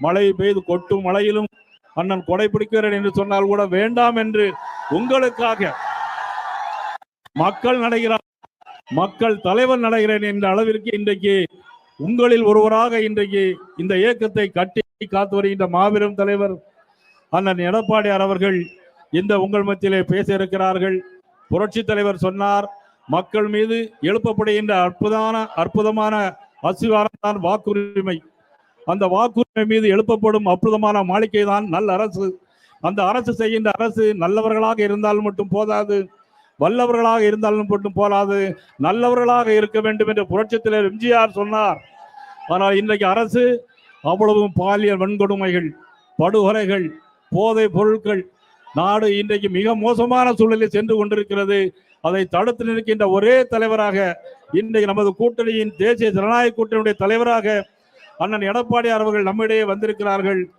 மழை பெய்து கொட்டும் மழையிலும் அண்ணன் கொடை பிடிக்கிறேன் என்று சொன்னால் கூட வேண்டாம் என்று உங்களுக்காக மக்கள் நடைகிறார் மக்கள் தலைவர் நடைகிறேன் என்ற அளவிற்கு இன்றைக்கு உங்களில் ஒருவராக இன்றைக்கு இந்த இயக்கத்தை கட்டி காத்து வருகின்ற மாபெரும் தலைவர் அண்ணன் எடப்பாடியார் அவர்கள் இந்த உங்கள் மத்தியிலே பேச இருக்கிறார்கள். புரட்சி தலைவர் சொன்னார் மக்கள் மீது எழுப்பப்படுகின்ற அற்புதமான அற்புதமான அசிவாரம் தான் வாக்குரிமை. அந்த வாக்குரிமை மீது எழுப்பப்படும் அற்புதமான மாளிகை தான் நல்ல அரசு. அந்த அரசு செய்கின்ற அரசு நல்லவர்களாக இருந்தால் மட்டும் போதாது. வல்லவர்களாக இருந்தாலும் மட்டும் போதாது நல்லவர்களாக இருக்க வேண்டும் என்று புரட்சித் எம்ஜிஆர் சொன்னார். ஆனால் இன்றைக்கு அரசு அவ்வளவும் பாலியல் வன்கொடுமைகள் படுகொலைகள் போதை பொருட்கள் நாடு இன்றைக்கு மிக மோசமான சூழலில் சென்று கொண்டிருக்கிறது. அதை தடுத்து நிற்கின்ற ஒரே தலைவராக இன்றைக்கு நமது கூட்டணியின் தேசிய ஜனநாயக கூட்டணியுடைய தலைவராக அண்ணன் எடப்பாடி அவர்கள் நம்மிடையே வந்திருக்கிறார்கள்.